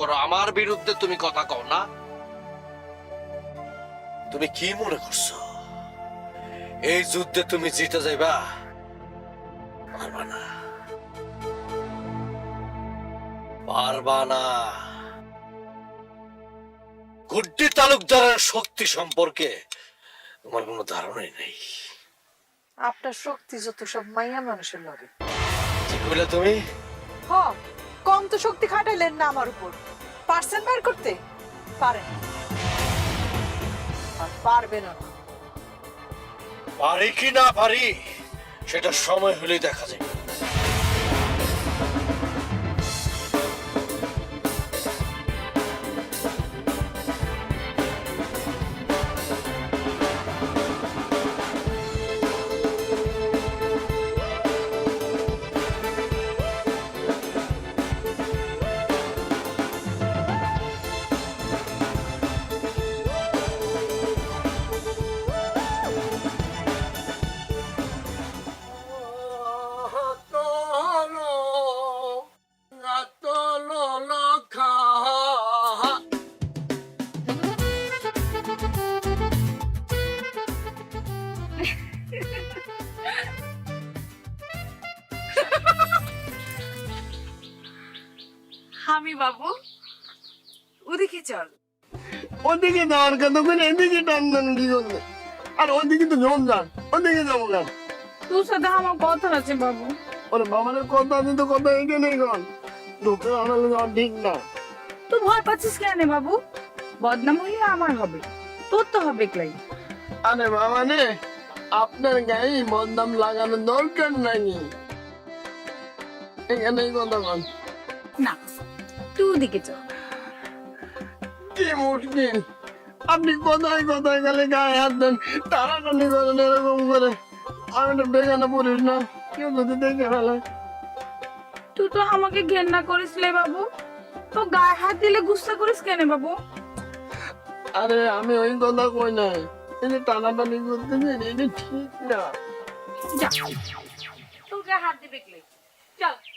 করো আমার বিরুদ্ধে তুমি কথা কও না। তুমি কি মনে করছ? এই যুদ্ধে তুমি জিতে যাইবা? পারবা না। পারবা না। গুড্ডি তালুকদারের শক্তি সম্পর্কে তোমার কোনো ধারণাই নেই। আপনার শক্তি যত সব মাইয়া মানুষের লগে। কি কইলে তুমি? হ কম তো শক্তি খাটাইলেন না আমার উপর। পার্সেন্ট বার করতে? পারে আর পারবে না। পারি কি না পারি, সেটা সময় হলে দেখা যাবে। আমি বাবু। ওদিকে চল। ওদিকে যাওয়ার কথা করে এদিকে টানলেন কি আর ওদিকে তো জন যান ওদিকে যাব কেন? তোর সাথে আমার কথা আছে বাবু। ওরে বাবানের কথা আছে তো কথা এখানেই যাওয়া ঠিক না। তুই ভয় পাচ্ছিস কেন বাবু? বদনাম হইলে আমার হবে। তোর তো হবে ক্লাই। আরে বাবা রে আপনার গায়ে বদনাম লাগানোর দরকার নাই। এখানেই কথা কন না। তুই ওদিকে চল। কি মুশকিল? আপনি কোথায় কোথায় গেলে গায়ে হাত দেন? টানাটানি করেন এরকম করে। আমি তো বেগানা পড়িস না কেউ যদি দেখে ফেলে। তুই তো আমাকে ঘেন্না করিসলে বাবু। তো গায়ে হাত দিলে গুস্সা করিস কেন বাবু? আরে আমি ওই কথা কই নাই। এই যে টানাটানি করতেছেন এটা ঠিক না। যা। গায়ে হাত দিবে চল।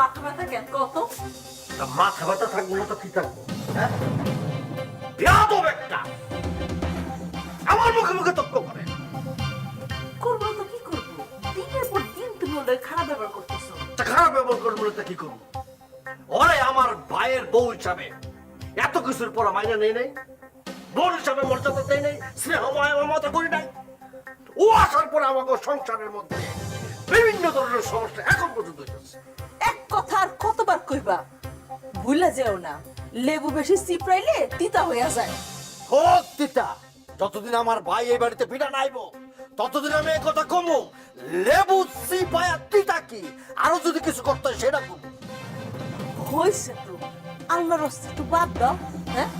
মাথা ব্যথা কেন কত মাথা ব্যথা থাকব না তো কি থাকব হ্যাঁ? একটা! আমার মুখে মুখে তক্ক করে। করব তো কি করব? দিনের পর দিন তুমি ওদের খারাপ ব্যবহার করতেছো। তা খারাপ ব্যবহার করব তা কি করব? ওরে আমার ভাইয়ের বউ হিসাবে এত কিছুর পর মাইনা নেই নেই। বোন হিসাবে মর্যাদা দেয় নেই স্নেহ মায়া মমতা করি নাই। ও আসার পরে আমাকে সংসারের মধ্যে বিভিন্ন ধরনের সমস্যা এখন পর্যন্ত হইতেছে। এক কথা আর কতবার কইবা? ভুলে যেও না লেবু বেশি চিপড়াইলে তিতা হইয়া যায়। হোক তিতা। যতদিন আমার ভাই এই বাড়িতে ফিরা নাইবো। ততদিন আমি এই কথা কমু। লেবু সিপায়া তিতা কি? আরও যদি কিছু করতে হয় সেটা কমু। হয়েছে তো। আল্লাহর রাস্তা একটু বাদ দাও হ্যাঁ?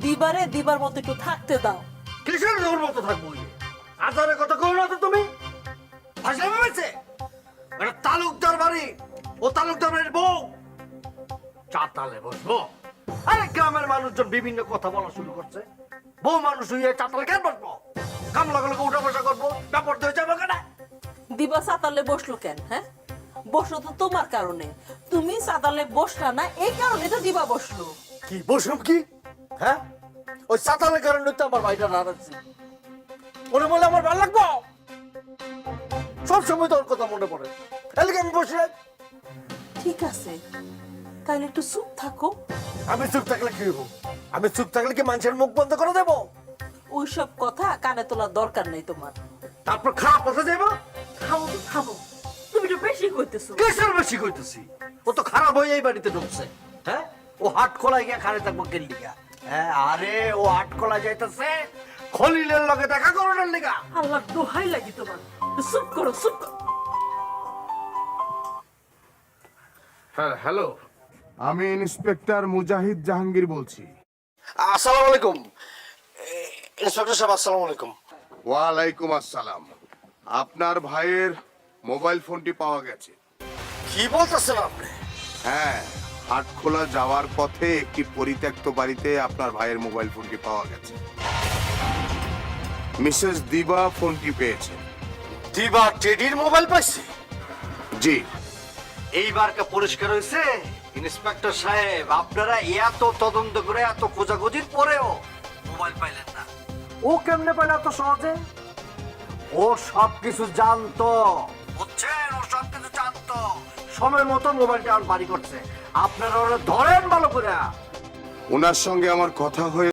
দিবারে দিবার মতো একটু থাকতে দাও। কিসের ওর মতো থাকব ওই? আজারের কথা কই না তো তুমি? ভাষা ভেবেছে এটা তালুকদার বাড়ি ও তালুকদার বাড়ির বউ। চাতালে বসবো। আরে গ্রামের মানুষজন বিভিন্ন কথা বলা শুরু করছে। বউ মানুষ হয়ে চাতালে কেন বসবো? কামলা গুলো উঠা বসা করব ব্যাপার তো হয়ে যাবে কেন। দিবা সাতালে বসল কেন হ্যাঁ? বসল তো তোমার কারণে। তুমি সাতালে বসলা না এই কারণে তো দিবা বসল। কি কি? হ্যাঁ? ওই চাতালের কারণে তো আমার ভাইটা মনে বলে আমার ভালো লাগবো? সব সময় তোর কথা মনে পড়ে। এদিকে আমি বসে ঠিক আছে। তাহলে একটু চুপ থাকো। আমি চুপ থাকলে কি হব আমি চুপ থাকলে কি মানুষের মুখ বন্ধ করে দেবো? ওইসব কথা কানে তোলার দরকার নেই তোমার। তারপর খারাপ কথা থামো তো থামো তুমি তো বেশি কইতেছো। কিসের বেশি কইতেছি? ও তো খারাপ হয়ে এই বাড়িতে ঢুকছে হ্যাঁ? ও হাট খোলায় গিয়া খারে থাকব কেল্লিগা হ্যাঁ আরে ও হাট খোলা যাইতেছে খলিলের লগে দেখা করানোর লিগা। আল্লাহ দোহাই লাগি তোমার। চুপ করো চুপ করো। হ্যাঁ হ্যালো। আমি ইন্সপেক্টর মুজাহিদ জাহাঙ্গীর বলছি। আসসালামু আলাইকুম। ইন্সপেক্টর সাহেব আসসালামু আলাইকুম। ওয়ালাইকুম আসসালাম। আপনার ভাইয়ের মোবাইল ফোনটি পাওয়া গেছে। কি বলতেছেন আপনি? হ্যাঁ হাটখোলা যাওয়ার পথে একটি পরিত্যক্ত বাড়িতে আপনার ভাইয়ের মোবাইল ফোনটি পাওয়া গেছে। মিসেস দিবা ফোনটি পেয়েছে। দিবা টেডির মোবাইল পাইছি? জি। এইবারকে পরিষ্কার হয়েছে ইন্সপেক্টর সাহেব আপনারা এত তদন্ত করে এত খোঁজাখুঁজির পরেও মোবাইল পাইলেন না। ও কেমনে পাইলে এত সহজে? ও সব কিছু জানতো। বুঝছেন? ও সব কিছু জানতো। সময় মতো মোবাইলটা আমার বাড়ি করছে। আপনারা ওরা ধরেন ভালো করে। ওনার সঙ্গে আমার কথা হয়ে